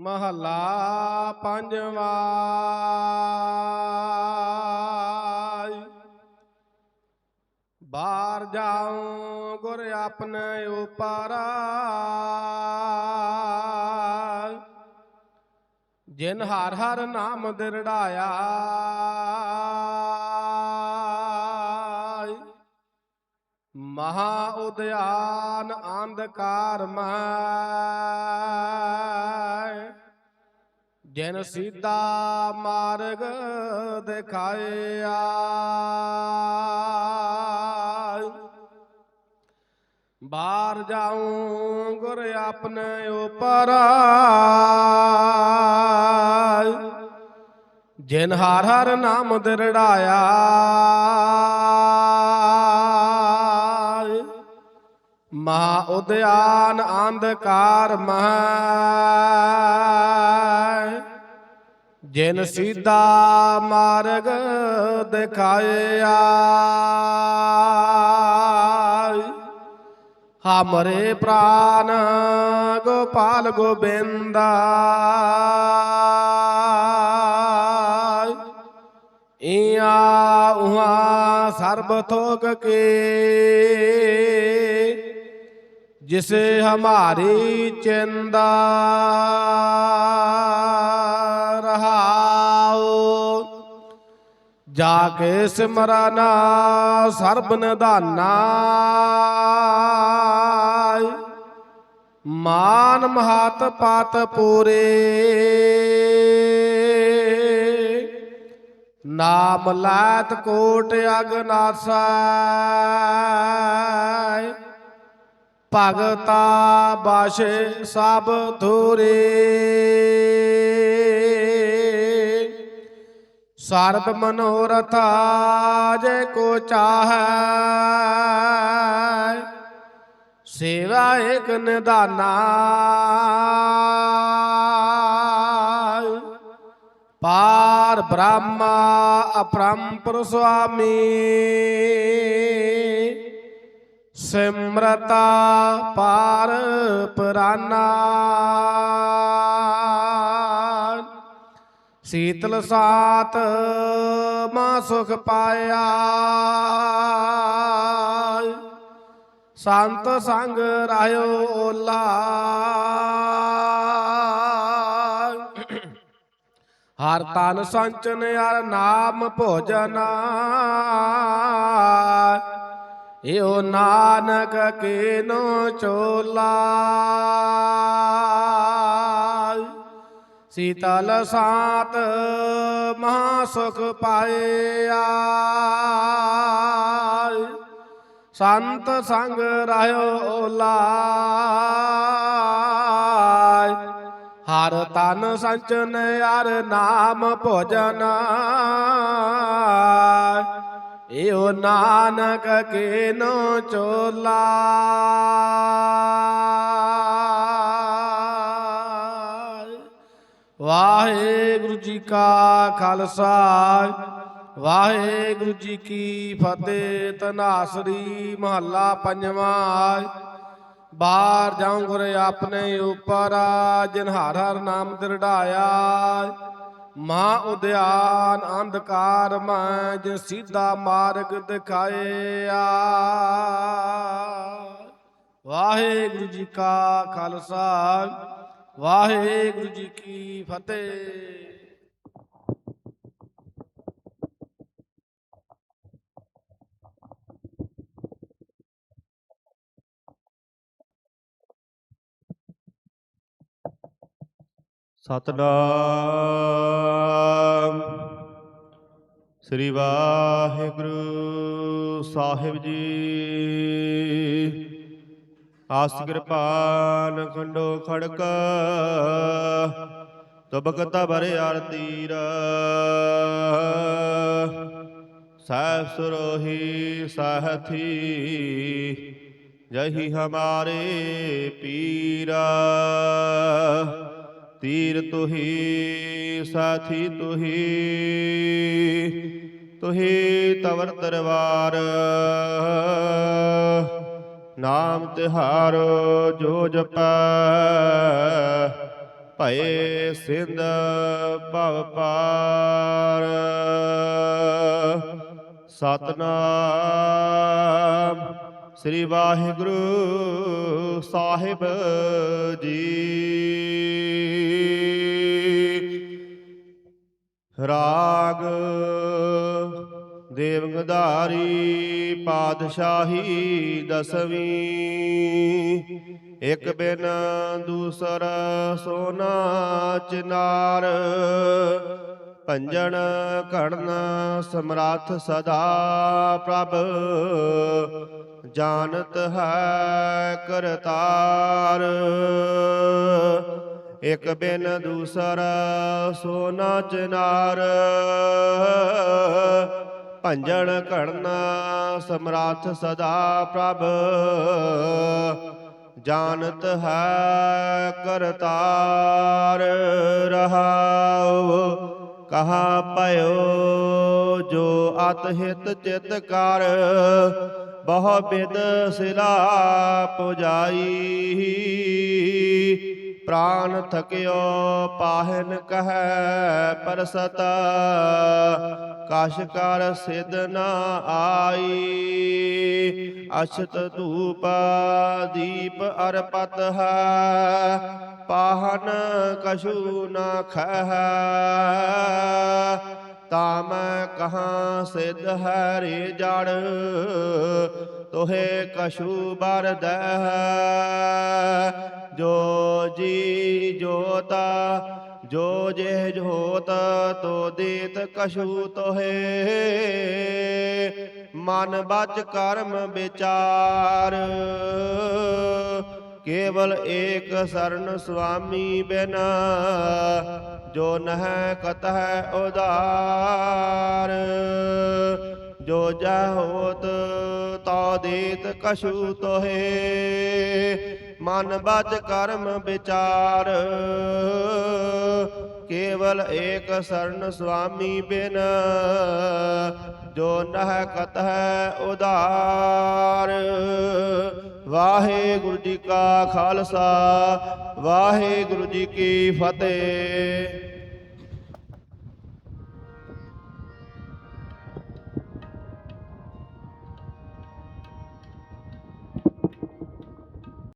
ਮਹੱਲਾ ਪੰਜਵਾ। ਬਾਹਰ ਜਾਉ ਗੁਰ ਆਪਣੇ ਉਪਰ। ਜਿਨ ਹਰ ਹਰ ਨਾਮ ਦਿਰੜਾਇਆ। ਮਹਾ ਉਦਿਆਨ ਅੰਧਕਾਰ ਮੈਂ ਜਿਨ ਸੀਧਾ ਮਾਰਗ ਦਿਖਾਇਆ। ਬਾਹਰ ਜਾਉ ਗੁਰ ਆਪਣੇ ਉਪਰ। ਜਿਨ ਹਰ ਹਰ ਨਾਮ ਦਿਰੜਾਇਆ। ਮਹਾ ਉਦਿਆਨ ਅੰਧਕਾਰ ਮਹਿ ਜਿਨ ਸੀਧਾ ਮਾਰਗ ਦਿਖਾਇਆ। ਹਮਰੇ ਪ੍ਰਾਨ ਗੋਪਾਲ ਗੋਬਿੰਦਾ। ਇਆ ਉਹਾ ਸਰਬ ਥੋਕ ਕੇ। ਜਿਸ ਹਮਾਰੀ ਚਿੰਦਾ ਰਹਾਓ, ਜਾ ਕੇ ਸਿਮਰਨਾ ਸਰਬ ਨਿਧਾਨਾ। ਮਾਨ ਮਹਤ ਪਤ ਪੂਰੇ। ਨਾਮ ਲਾਤ ਕੋਟ ਅਗਨਾਸਾ। ਭਗਤਾ ਬਾਸ਼ੇ ਸਭ ਧੂਰੇ। ਸਰਬ ਮਨੋਰਥਾ ਜੇ ਕੋ ਚਾਹੈ, ਸੇਵਾ ਇਕ ਨਿਧਾਨਾ। ਪਾਰ ਬ੍ਰਹਮਾ ਅਪਰੰਪਰ ਸੁਆਮੀ। ਸਿਮਰਤਾ ਪਾਰ ਪਰਾਨਾ। ਸੀਤਲ ਸਾਤ ਮਾ ਸੁਖ ਪਾਇਆ। ਸੰਤ ਸੰਗ ਰਾਇਓ ਓਲਾ। ਹਰ ਤਨ ਸੰਚਨ ਹਰ ਨਾਮ ਭੋਜਨਾ। ਏਓ ਨਾਨਕ ਕੀਨੋ ਚੋਲਾ। ਸੀਤਲ ਸਾਤ ਮਹਾ ਸੁਖ ਪਾਇਆ। ਸੰਤ ਸੰਗ ਰਹਿਓ ਓਲਾ। ਹਰ ਤਨ ਸੰਚਨ ਹਰ ਨਾਮ ਭੋਜਨ। ਏਓ ਨਾਨਕ ਕੀਨੋ ਚੋਲਾ। ਵਾਹਿਗੁਰੂ ਜੀ ਕਾ ਖਾਲਸਾ, ਵਾਹਿਗੁਰੂ ਜੀ ਕੀ ਫਤਿਹ। ਤਨਾਸਰੀ ਮਹੱਲਾ ਪੰਜਵਾਂ ਬਾਹਰ ਜਾਉ ਗੁਰੇ ਆਪਣੇ ਉਪਰ ਜਿਨ ਹਰ ਹਰ ਨਾਮ ਦਿਰੜਾਇਆ ਮਾ ਉਦਿਆਨ ਅੰਧਕਾਰ ਮੈਂ ਜਿਨ ਸਿੱਧਾ ਮਾਰਗ ਦਿਖਾਇਆ। ਵਾਹਿਗੁਰੂ ਜੀ ਕਾ ਖਾਲਸਾ, ਵਾਹਿਗੁਰੂ ਜੀ ਕੀ ਫਤਿਹ। ਸਤਨਾਮ। ਸ੍ਰੀ ਵਾਹਿਗੁਰੂ ਸਾਹਿਬ ਜੀ। ਆਸ ਕਿਰਪਾਨ ਖੰਡੋ ਖੜਕ, ਤਬਕ ਤਬਰ ਆਰਤੀਰ ਸਾਹਿਬ ਸੁਰੋਹੀ ਸਾਹਥੀ ਜਹੀ ਹਮਾਰੇ ਪੀਰਾ। ਤੀਰ ਤੁਹੀ, ਸਾਥੀ ਤੁਹੀ ਤੁਹੀ ਤਵਰ ਦਰਬਾਰ। ਨਾਮ ਤਿਹਾਰੋ ਜੋ ਜਪੈ, ਭਏ ਸਿੰਧ ਭਵ ਪਾਰ। ਸਤਨਾਮ ਸ੍ਰੀ ਵਾਹਿਗੁਰੂ ਸਾਹਿਬ ਜੀ। ਰਾਗ ਦੇਵਗਧਾਰੀ ਪਾਦਸ਼ਾਹੀ ਦਸਵੀਂ। ਇੱਕ ਬਿਨ ਦੂਸਰ ਸੋਨਾ ਚਨਾਰ, ਭੰਜਨ ਘੜਨ ਸਮਰੱਥ ਸਦਾ ਪ੍ਰਭ। ਜਾਣਤ ਹੈ ਕਰਤਾਰ। ਇਕ ਬਿਨ ਦੂਸਰ ਸੋਨਾ ਚਨਾਰ ਭੰਜਨ ਘੜਨਾ ਸਮਰਾਥ ਸਦਾ ਪ੍ਰਭ। ਜਾਣਤ ਹੈ ਕਰਤਾਰ ਰਹਾਉ। ਕਹਾ ਭਇਓ ਜੋ ਅਤ ਹਿਤ ਚਿਤ ਕਰ। ਬਹੁ ਬਿਦ ਸਿਲਾ ਪੁਜਾਈ। ਪ੍ਰਾਨ ਥਕਿਓ, ਪਾਹਨ ਕਹੈ ਪਰਸਤ। ਕਸ਼ ਕਰ ਸਿਧ ਨਾ ਆਈ, ਅਛਤ ਧੂਪ ਦੀਪ ਅਰਪਤ ਹੈ। ਪਾਹਨ ਕਛੂ ਨਾ ਖਹਿ ਤਾ ਮੈਂ ਕਹਾਂ ਸਿਧ ਹਰੇ ਜੜ। ਤੋਹੇ ਕਛੂ ਬਰਦੈ ਜੋ ਜੀ ਜੋਤਾ, ਜੋ ਜੇ ਜੋਤ ਤੋ ਦੇਤ ਕਛੂ ਤੋਹੇ। ਮਨ ਬਚ ਕਰਮ ਵਿਚਾਰ, ਕੇਵਲ ਏਕ ਸਰਨ ਸੁਆਮੀ ਬਿਨ, ਜੋ ਨਹਿ ਕਤਹਿ ਉਦਾਰ ਜੋ ਜਾ ਹੋਤ ਤਾ ਦੇਤ ਕਛੂ ਤੋਹੇ। ਮਨ ਬਚ ਕਰਮ ਵਿਚਾਰ। ਕੇਵਲ ਏਕ ਸਰਨ ਸੁਆਮੀ ਬਿਨ, ਜੋ ਨਹ ਕਤਹ ਉਦਾਰ ਵਾਹਿਗੁਰੂ ਜੀ ਕਾ ਖਾਲਸਾ, ਵਾਹਿਗੁਰੂ ਜੀ ਕੀ ਫਤਿਹ।